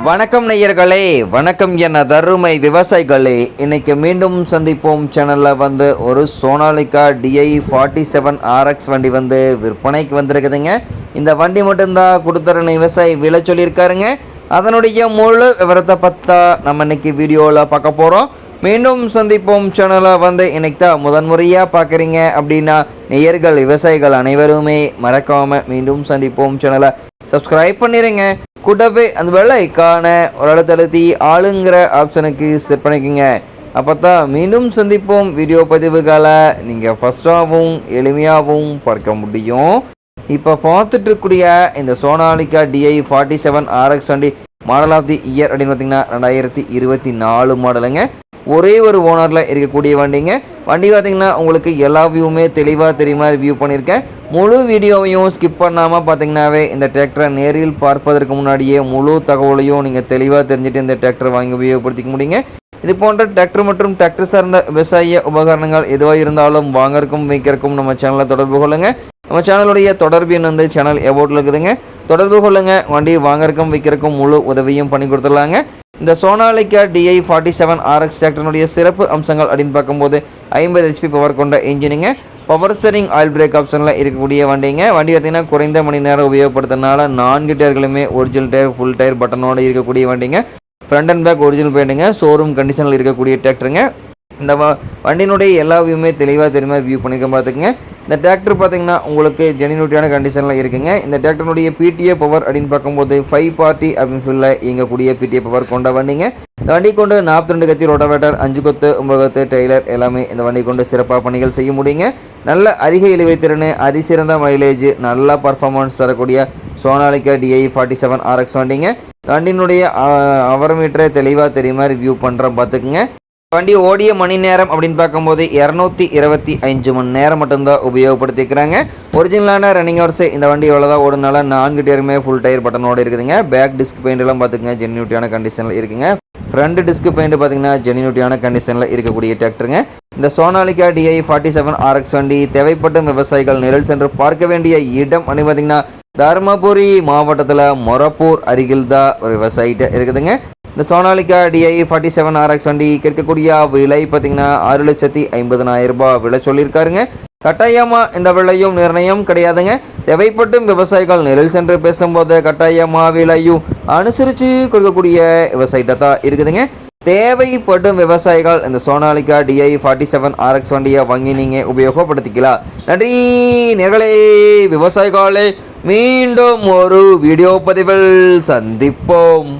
வணக்கம் நேயர்களே வணக்கம் என தருமை விவசாயிகளே. இன்னைக்கு மீண்டும் சந்திப்போம் சேனலில் வந்து ஒரு Sonalika DI forty seven RX வண்டி வந்து விற்பனைக்கு வந்திருக்குதுங்க. இந்த வண்டி மட்டும்தான் கொடுத்துற விவசாயி விலை சொல்லியிருக்காருங்க. அதனுடைய முழு விவரத்தை பார்த்தா நம்ம இன்னைக்கு வீடியோவில் பார்க்க போகிறோம் மீண்டும் சந்திப்போம் சேனலை வந்து இன்னைக்கு தான் முதன்முறையாக பார்க்குறீங்க அப்படின்னா நேயர்கள் விவசாயிகள் அனைவருமே மறக்காமல் மீண்டும் சந்திப்போம் சேனலை சப்ஸ்கிரைப் பண்ணிடுங்க கூட்டப்பே அந்த வெள்ளைக்கான ஒரு அழுத்தழுத்தி ஆளுங்கிற ஆப்ஷனுக்கு செட் பண்ணிக்கோங்க. அப்போ தான் மீண்டும் சந்திப்போம் வீடியோ பதிவுகளை நீங்கள் ஃபஸ்ட்டாகவும் எளிமையாகவும் பார்க்க முடியும். இப்போ பார்த்துட்ருக்கூடிய இந்த Sonalika DI forty seven RX model model of the year அப்படின்னு பார்த்தீங்கன்னா ரெண்டாயிரத்தி இருபத்தி நாலு மாடலுங்க ஒரே ஒரு ஓனரில் இருக்கக்கூடிய வண்டிங்க. வண்டி பார்த்தீங்கன்னா உங்களுக்கு எல்லா வியூவுமே தெளிவாக தெரியுமா வியூ பண்ணியிருக்கேன். முழு வீடியோவையும் ஸ்கிப் பண்ணாமல் பார்த்தீங்கன்னாவே இந்த டிராக்டரை நேரில் பார்ப்பதற்கு முன்னாடியே முழு தகவலையும் நீங்கள் தெளிவாக தெரிஞ்சுட்டு இந்த டிராக்டரை வாங்கி உபயோகப்படுத்திக்க முடியுங்க. இது போன்ற டிராக்டர் மற்றும் டிராக்டர் சார்ந்த விவசாய உபகரணங்கள் எதுவாக இருந்தாலும் வாங்கறக்கும் விற்கிறக்கும் நம்ம சேனலை தொடர்பு கொள்ளுங்கள் நம்ம சேனலுடைய தொடர்பு எண் வந்து சேனல் எபோட்டில் இருக்குதுங்க. தொடர்பு கொள்ளுங்கள் வண்டி வாங்கறக்கும் விற்கிறக்கும் முழு உதவியும் பண்ணி கொடுத்துடலாங்க. இந்த Sonalika DI forty seven RX டிராக்டரினுடைய சிறப்பு அம்சங்கள் அப்படின்னு பார்க்கும்போது ஐம்பது ஹெச்பி பவர் கொண்ட இன்ஜினுங்க பவர் ஸ்டரிங் ஆயில் பிரேக் ஆப்ஷனில் இருக்கக்கூடிய வண்டிங்க. வண்டி பார்த்தீங்கன்னா குறைந்த மணி நேரம் உபயோகப்படுத்துறதுனால நான்கு டயர்களுமே ஒரிஜினல் டயர் ஃபுல் டயர் பட்டனோடு இருக்கக்கூடிய வண்டிங்க. ஃப்ரண்ட் அண்ட் பேக் ஒரிஜினல் பெயிண்டுங்க ஷோரூம் கண்டிஷனில் இருக்கக்கூடிய டிராக்டருங்க இந்த வ- வண்டியினுடைய எல்லா வியூமே தெளிவாக தெரியுமா? வியூ பண்ணிக்க பார்த்துக்குங்க. இந்த டிராக்டர் பார்த்தீங்கன்னா உங்களுக்கு ஜெனினூட்டியான கண்டிஷனில் இருக்குங்க. இந்த டிராக்டருடைய பிடிஏ பவர் அப்படின்னு பார்க்கும்போது ஃபைவ் பார்ட்டி அப்படின்னு சொல்ல இயங்கக்கூடிய பிடிஏ பவர் கொண்ட வண்டிங்க. இந்த வண்டி கொண்டு நாற்பத்தி ரெண்டு கத்தி ரோட்டோவேட்டர் அஞ்சு கொத்து ஒன்பது கொத்து டெய்லர் எல்லாமே இந்த வண்டி கொண்டு சிறப்பாக பணிகள் செய்ய முடியுங்க. நல்ல அதிக இழுவை திறன் அதிசிறந்த மைலேஜ் நல்ல பர்ஃபார்மன்ஸ் தரக்கூடிய Sonalika DI forty seven RX வண்டிங்க. வண்டியினுடைய அவர் மீட்டரை தெளிவாக தெரியுமா ரிவ்யூ பண்ணுறேன் பார்த்துக்குங்க. வண்டி ஓடிய மணி நேரம் அப்படின்னு பார்க்கும்போது இரநூத்தி இருபத்தி அஞ்சு மணி நேரம் மட்டும்தான் உபயோகப்படுத்திக்கிறாங்க. ஒரிஜினலான ரன்னிங் ஹவர்ஸ் இந்த வண்டி எவ்வளோதான் ஓடுனால நான்கு டயருமே ஃபுல் டயர் பட்டனோடு இருக்குதுங்க. பேக் டிஸ்க் பெயிண்ட்லாம் பார்த்துங்க பார்த்துக்குங்க ஜென்யூட்டியான கண்டிஷனில் இருக்குங்க. ஃப்ரண்ட் டிஸ்க் பெயிண்ட் பார்த்தீங்கன்னா ஜென்யூட்டியான கண்டிஷனில் இருக்கக்கூடிய டிராக்டருங்க இந்த Sonalika DI forty seven RX வண்டி தேவைப்படும் விவசாயிகள் நிரல் சென்று பார்க்க வேண்டிய இடம் அப்படின்னு பார்த்தீங்கன்னா தருமபுரி மாவட்டத்தில் மொரப்பூர் அருகில் தான் ஒரு விவசாயிட்ட இருக்குதுங்க. இந்த Sonalika DI forty seven RX வண்டி கேட்கக்கூடிய விலை பார்த்தீங்கன்னா ஆறு லட்சத்தி ஐம்பதனாயிரம் ரூபாய் விலை சொல்லியிருக்காருங்க. கட்டாயமாக இந்த விலையும் நிர்ணயம் கிடையாதுங்க. தேவைப்பட்டும் விவசாயிகள் நிழல் சென்று பேசும்போது கட்டாயமாக விலையும் அனுசரித்து கொடுக்கக்கூடிய விவசாயிட்ட தான் இருக்குதுங்க. தேவைப்படும் விவசாயிகள் இந்த Sonalika DI forty seven RX வண்டியை வாங்கி நீங்கள் உபயோகப்படுத்திக்கலாம் நன்றி நேர்களே விவசாயிகளே. மீண்டும் ஒரு வீடியோ பதிவில் சந்திப்போம்.